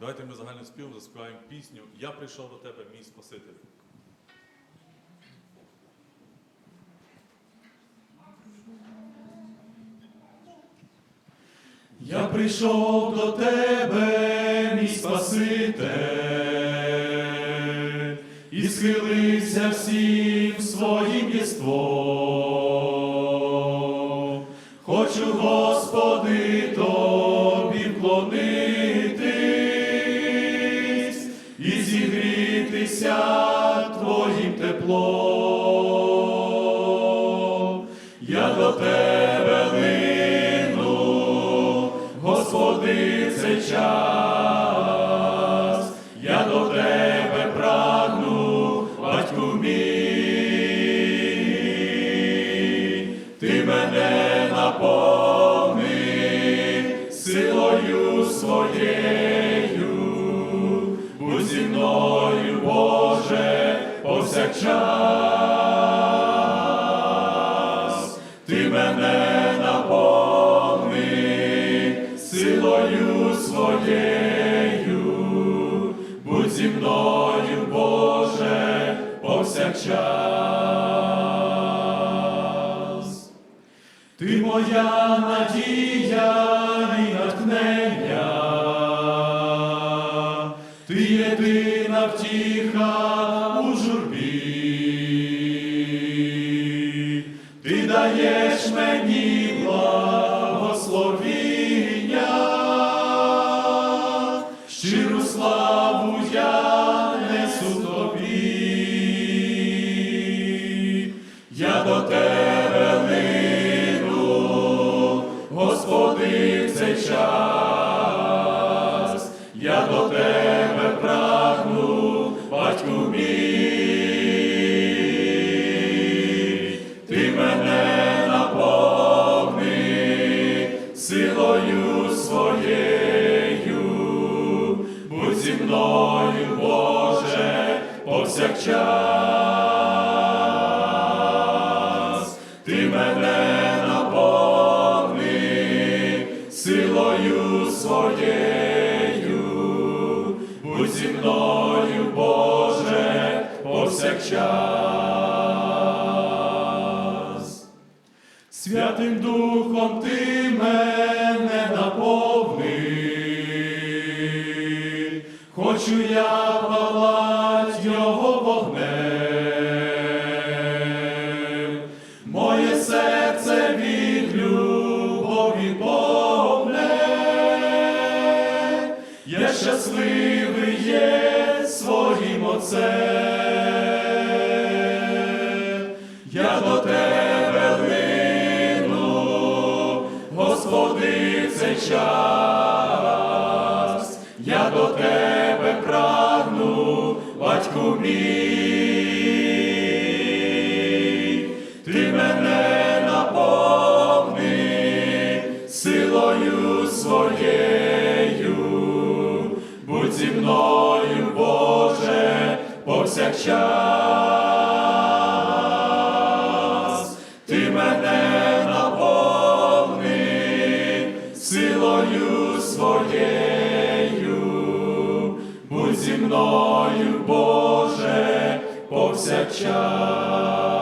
Давайте ми загальним співом заспіваємо пісню Я прийшов до тебе, мій Спаситель. Я прийшов до тебе, мій Спаситель, і схилився всім своїм єством. Твоїм. Я до тебе лину, Господи, цей час, я до тебе прагну, батьку мій, ти мене наповни силою своєю, повсякчас, ти мене наповни силою своєю, будь зі мною, Боже, повсякчас. Ти моя надія До тебе лину, Господи, в цей час, я до тебе прагну, батьку мій, ти мене наповни силою своєю, будь зі мною, Боже, повсякчас, силою своєю, будь зі мною, Боже, повсякчас. Святим Духом ти мене наповни, хочу я палать його вогнем, щасливий є своїм отцем, я до тебе лину, Господи, в цей час, я до тебе прагну, батьку мій, ти мене наповни силою своєю, зі мною, Боже, повсякчас, ти мене наповни силою своєю, будь зі мною, Боже, повсякчас.